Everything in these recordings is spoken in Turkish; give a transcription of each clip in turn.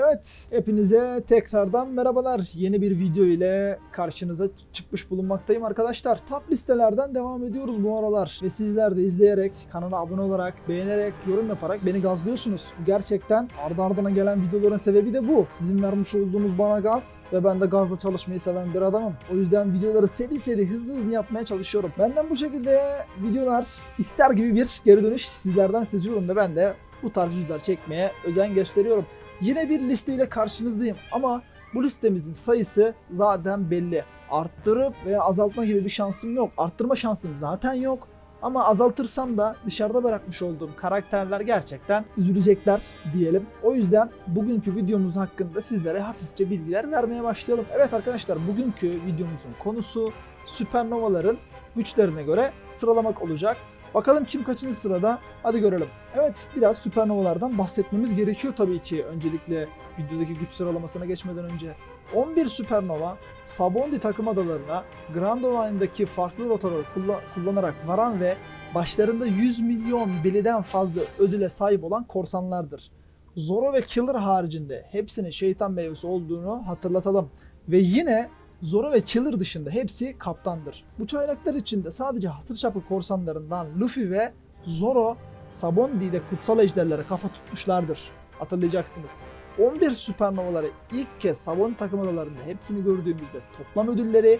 Evet, hepinize tekrardan merhabalar. Yeni bir video ile karşınıza çıkmış bulunmaktayım arkadaşlar. Top listelerden devam ediyoruz bu aralar. Ve sizler de izleyerek, kanala abone olarak, beğenerek, yorum yaparak beni gazlıyorsunuz. Gerçekten ardı ardına gelen videoların sebebi de bu. Sizin vermiş olduğunuz bana gaz ve ben de gazla çalışmayı seven bir adamım. O yüzden videoları seri seri hızlı hızlı yapmaya çalışıyorum. Benden bu şekilde videolar ister gibi bir geri dönüş sizlerden seziyorum ve ben de bu tarz videolar çekmeye özen gösteriyorum. Yine bir listeyle karşınızdayım ama bu listemizin sayısı zaten belli. Arttırıp veya azaltma gibi bir şansım yok. Arttırma şansım zaten yok. Ama azaltırsam da dışarıda bırakmış olduğum karakterler gerçekten üzülecekler diyelim. O yüzden bugünkü videomuz hakkında sizlere hafifçe bilgiler vermeye başlayalım. Evet arkadaşlar bugünkü videomuzun konusu süpernovaların güçlerine göre sıralamak olacak. Bakalım kim kaçıncı sırada? Hadi görelim. Evet biraz süpernovalardan bahsetmemiz gerekiyor tabii ki öncelikle videodaki güç sıralamasına geçmeden önce. 11 süpernova Sabondi takım adalarına Grand Orine'daki farklı rotaları kulla- kullanarak varan ve başlarında 100 milyon beliden fazla ödüle sahip olan korsanlardır. Zoro ve Killer haricinde hepsinin şeytan meyvesi olduğunu hatırlatalım. Ve yine Zoro ve Killer dışında hepsi kaptandır. Bu çaylaklar içinde sadece hasır çapı korsanlarından Luffy ve Zoro Sabondi'de kutsal ejderlere kafa tutmuşlardır. Hatırlayacaksınız. 11 süpernovaları ilk kez Sabondi takım adalarında hepsini gördüğümüzde toplam ödülleri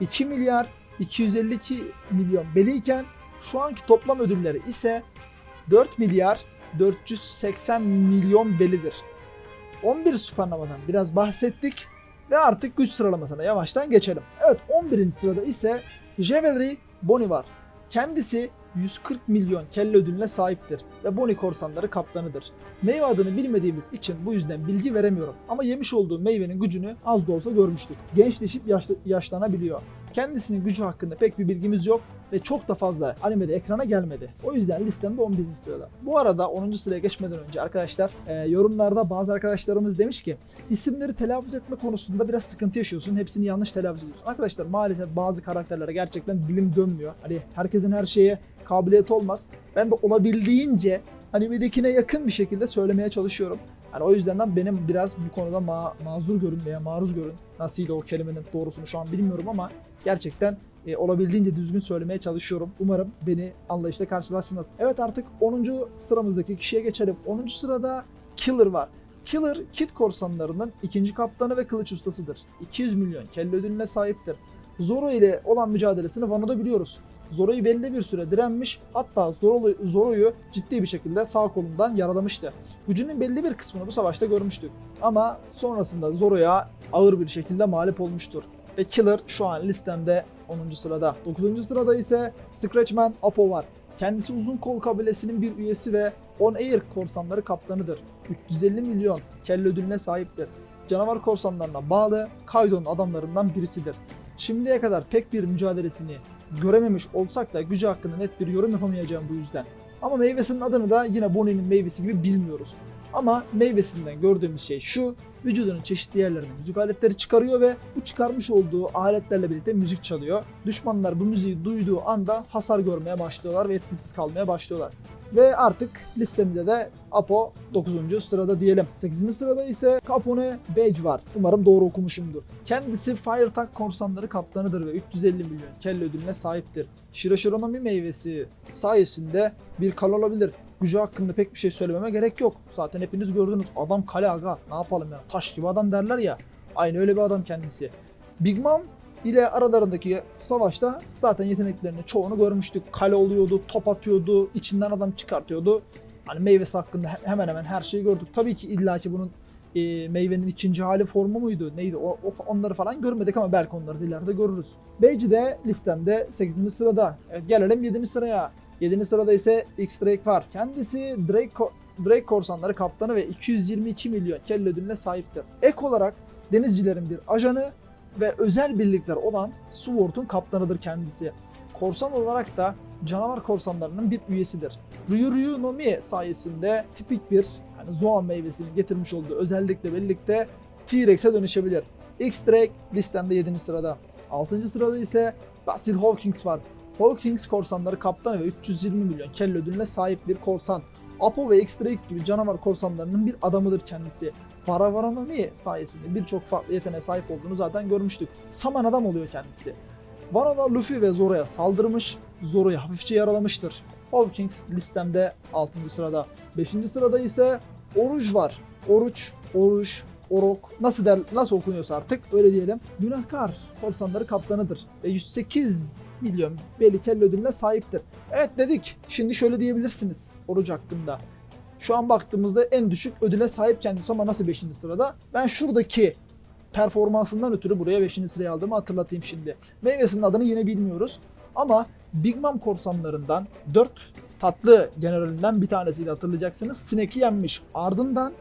2 milyar 252 milyon beliyken şu anki toplam ödülleri ise 4 milyar 480 milyon belidir. 11 süpernovadan biraz bahsettik ve artık güç sıralamasına yavaştan geçelim. Evet 11. sırada ise Jewelry Bonnie var. Kendisi 140 milyon kelle ödülüne sahiptir ve Bonnie korsanları kaptanıdır. Meyve adını bilmediğimiz için bu yüzden bilgi veremiyorum ama yemiş olduğu meyvenin gücünü az da olsa görmüştük. Gençleşip yaşlanabiliyor. Kendisinin gücü hakkında pek bir bilgimiz yok ve çok da fazla animede ekrana gelmedi. O yüzden listemde 11. sırada. Bu arada 10. sıraya geçmeden önce arkadaşlar e, yorumlarda bazı arkadaşlarımız demiş ki isimleri telaffuz etme konusunda biraz sıkıntı yaşıyorsun. Hepsini yanlış telaffuz ediyorsun. Arkadaşlar maalesef bazı karakterlere gerçekten dilim dönmüyor. Hani herkesin her şeye kabiliyeti olmaz. Ben de olabildiğince animedekine yakın bir şekilde söylemeye çalışıyorum. Yani o yüzden benim biraz bu konuda ma- mazur görün veya maruz görün. Nasılydı o kelimenin doğrusunu şu an bilmiyorum ama gerçekten e, olabildiğince düzgün söylemeye çalışıyorum. Umarım beni anlayışla karşılarsınız. Evet artık 10. sıramızdaki kişiye geçelim. 10. sırada Killer var. Killer, Kit korsanlarının ikinci kaptanı ve kılıç ustasıdır. 200 milyon kelle ödülüne sahiptir. Zoro ile olan mücadelesini Wano'da biliyoruz. Zoro'yu belli bir süre direnmiş hatta Zoro, Zoro'yu ciddi bir şekilde sağ kolundan yaralamıştı. Gücünün belli bir kısmını bu savaşta görmüştük. Ama sonrasında Zoro'ya ağır bir şekilde mağlup olmuştur. Ve Killer şu an listemde 10. sırada. 9. sırada ise Scratchman Apo var. Kendisi uzun kol kabilesinin bir üyesi ve On Air korsanları kaptanıdır. 350 milyon kelle ödülüne sahiptir. Canavar korsanlarına bağlı Kaido'nun adamlarından birisidir. Şimdiye kadar pek bir mücadelesini görememiş olsak da gücü hakkında net bir yorum yapamayacağım bu yüzden. Ama meyvesinin adını da yine Bonnie'nin meyvesi gibi bilmiyoruz. Ama meyvesinden gördüğümüz şey şu, vücudunun çeşitli yerlerine müzik aletleri çıkarıyor ve bu çıkarmış olduğu aletlerle birlikte müzik çalıyor. Düşmanlar bu müziği duyduğu anda hasar görmeye başlıyorlar ve etkisiz kalmaya başlıyorlar. Ve artık listemde de Apo 9. sırada diyelim. 8. sırada ise Capone Badge var. Umarım doğru okumuşumdur. Kendisi Fire Tank korsanları kaptanıdır ve 350 milyon kelle ödülüne sahiptir. Shiroshironomi meyvesi sayesinde bir kale olabilir. Gücü hakkında pek bir şey söylememe gerek yok. Zaten hepiniz gördünüz. Adam kale aga. Ne yapalım ya? Taş gibi adam derler ya. Aynı öyle bir adam kendisi. Big Mom ile aralarındaki savaşta zaten yeteneklerinin çoğunu görmüştük. Kale oluyordu, top atıyordu, içinden adam çıkartıyordu. Hani meyvesi hakkında he- hemen hemen her şeyi gördük. Tabii ki illaki bunun e, meyvenin ikinci hali formu muydu? Neydi? O, o- onları falan görmedik ama belki onları da ileride görürüz. Beyci de listemde 8. sırada. Evet, gelelim 7. sıraya. 7. sırada ise X-Drake var. Kendisi Drake, Ko- Drake korsanları kaptanı ve 222 milyon kelle ödülüne sahiptir. Ek olarak denizcilerin bir ajanı ve özel birlikler olan Sword'un kaptanıdır kendisi. Korsan olarak da canavar korsanlarının bir üyesidir. Ryu Ryu no Mi sayesinde tipik bir hani Zoan meyvesinin getirmiş olduğu özellikle birlikte T-Rex'e dönüşebilir. X-Drake listemde 7. sırada. 6. sırada ise Basil Hawkins var. Hawkins korsanları kaptanı ve 320 milyon kelle ödülüne sahip bir korsan. Apo ve X-Drake gibi canavar korsanlarının bir adamıdır kendisi. Varavaranami sayesinde birçok farklı yeteneğe sahip olduğunu zaten görmüştük. Saman adam oluyor kendisi. Wano'da Luffy ve Zoro'ya saldırmış, Zoro'yu hafifçe yaralamıştır. Hawkins listemde 6. sırada. 5. sırada ise Oruç var. Oruç, Oruç, Orok nasıl der nasıl okunuyorsa artık öyle diyelim. Günahkar korsanları kaptanıdır ve 108 milyon belli kelle ödülüne sahiptir. Evet dedik. Şimdi şöyle diyebilirsiniz Oruç hakkında. Şu an baktığımızda en düşük ödüle sahip kendisi ama nasıl 5. sırada? Ben şuradaki performansından ötürü buraya 5. sıraya aldığımı hatırlatayım şimdi. Meyvesinin adını yine bilmiyoruz. Ama Big Mom korsanlarından 4 tatlı generalinden bir tanesiydi hatırlayacaksınız. Snake'i yenmiş. Ardından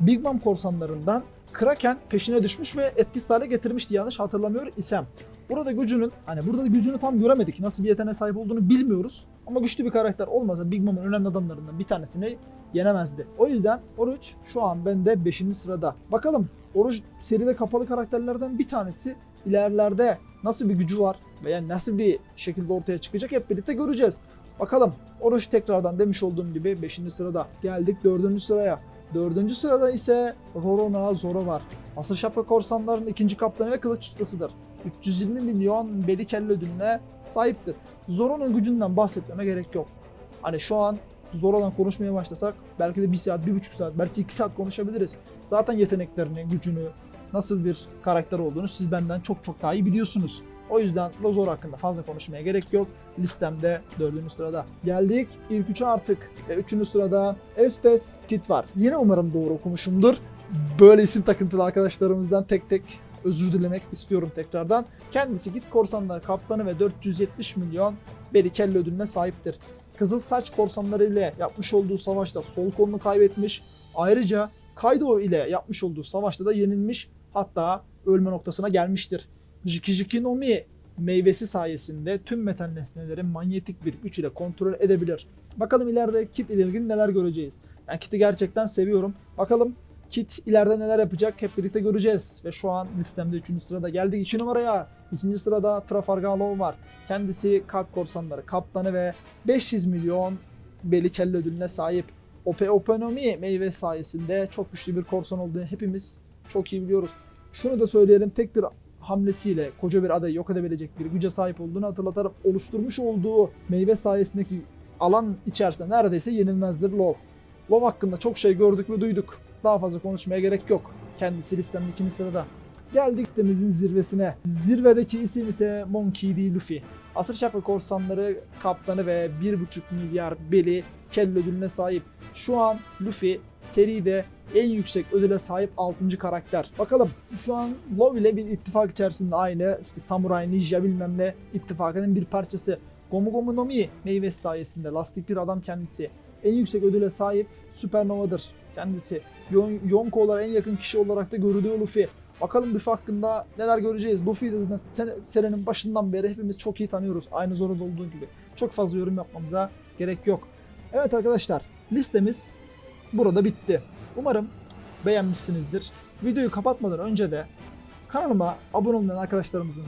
Big Mom korsanlarından Kraken peşine düşmüş ve etkisiz hale getirmişti yanlış hatırlamıyor isem. Burada gücünün, hani burada gücünü tam göremedik. Nasıl bir yeteneğe sahip olduğunu bilmiyoruz. Ama güçlü bir karakter olmasa Big Mom'un önemli adamlarından bir tanesini yenemezdi. O yüzden Oruç şu an bende 5. sırada. Bakalım Oruç seride kapalı karakterlerden bir tanesi. İlerlerde nasıl bir gücü var veya nasıl bir şekilde ortaya çıkacak hep birlikte göreceğiz. Bakalım Oruç tekrardan demiş olduğum gibi 5. sırada. Geldik 4. sıraya. 4. sırada ise Rorona Zoro var. Asır Şapka Korsanların ikinci kaptanı ve kılıç ustasıdır. 320 milyon beli kelle ödülüne sahiptir. Zoro'nun gücünden bahsetmeme gerek yok. Hani şu an Zoro'dan konuşmaya başlasak belki de 1 saat, 1,5 saat, belki 2 saat konuşabiliriz. Zaten yeteneklerini, gücünü, nasıl bir karakter olduğunu siz benden çok çok daha iyi biliyorsunuz. O yüzden Lozor hakkında fazla konuşmaya gerek yok. Listemde 4. sırada. Geldik ilk 3'e artık. Ve 3. sırada Eustace Kid var. Yine umarım doğru okumuşumdur. Böyle isim takıntılı arkadaşlarımızdan tek tek özür dilemek istiyorum tekrardan. Kendisi Kid Korsanlar kaptanı ve 470 milyon beli kelle ödülüne sahiptir. Kızıl Saç korsanları ile yapmış olduğu savaşta sol kolunu kaybetmiş. Ayrıca Kaido ile yapmış olduğu savaşta da yenilmiş. Hatta ölme noktasına gelmiştir. Jiki Jiki no Mi meyvesi sayesinde tüm metal nesneleri manyetik bir güç ile kontrol edebilir. Bakalım ileride Kit ile ilgili neler göreceğiz. Ben Kit'i gerçekten seviyorum. Bakalım Kit ileride neler yapacak hep birlikte göreceğiz. Ve şu an listemde 3. sırada geldik 2 numaraya. 2. sırada Trafalgar var. Kendisi Kalp Korsanları kaptanı ve 500 milyon beli kelle ödülüne sahip. Ope Openomi meyve sayesinde çok güçlü bir korsan olduğunu hepimiz çok iyi biliyoruz. Şunu da söyleyelim tek bir hamlesiyle koca bir adayı yok edebilecek bir güce sahip olduğunu hatırlatarak oluşturmuş olduğu meyve sayesindeki alan içerisinde neredeyse yenilmezdir Love. Love hakkında çok şey gördük ve duyduk. Daha fazla konuşmaya gerek yok. Kendisi listemin ikinci sırada. Geldik listemizin zirvesine. Zirvedeki isim ise Monkey D. Luffy. Asır Şafka Korsanları kaptanı ve 1,5 milyar beli kelle ödülüne sahip. Şu an Luffy seride en yüksek ödüle sahip 6. karakter. Bakalım şu an Law ile bir ittifak içerisinde aynı işte Samurai Ninja bilmem ne ittifakının bir parçası. Gomu Gomu no Mi meyvesi sayesinde lastik bir adam kendisi. En yüksek ödüle sahip Supernova'dır kendisi. Yon Yonko olarak en yakın kişi olarak da görülüyor Luffy. Bakalım Luffy hakkında neler göreceğiz. Luffy'yi de zaten sene- senenin başından beri hepimiz çok iyi tanıyoruz. Aynı Zoro'da olduğu gibi. Çok fazla yorum yapmamıza gerek yok. Evet arkadaşlar listemiz burada bitti. Umarım beğenmişsinizdir. Videoyu kapatmadan önce de kanalıma abone olmayan arkadaşlarımızın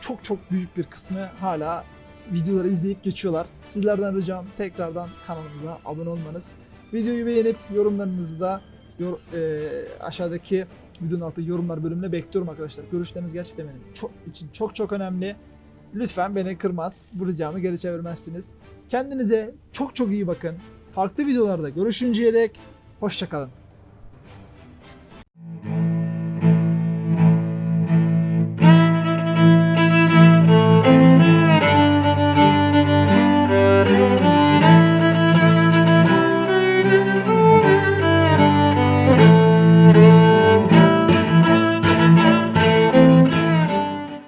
çok çok büyük bir kısmı hala videoları izleyip geçiyorlar. Sizlerden ricam tekrardan kanalımıza abone olmanız. Videoyu beğenip yorumlarınızı da yor, e, aşağıdaki videonun altı yorumlar bölümüne bekliyorum arkadaşlar. Görüşleriniz gerçekten benim çok, için çok çok önemli. Lütfen beni kırmaz. Bu ricamı geri çevirmezsiniz. Kendinize çok çok iyi bakın. Farklı videolarda görüşünceye dek hoşçakalın.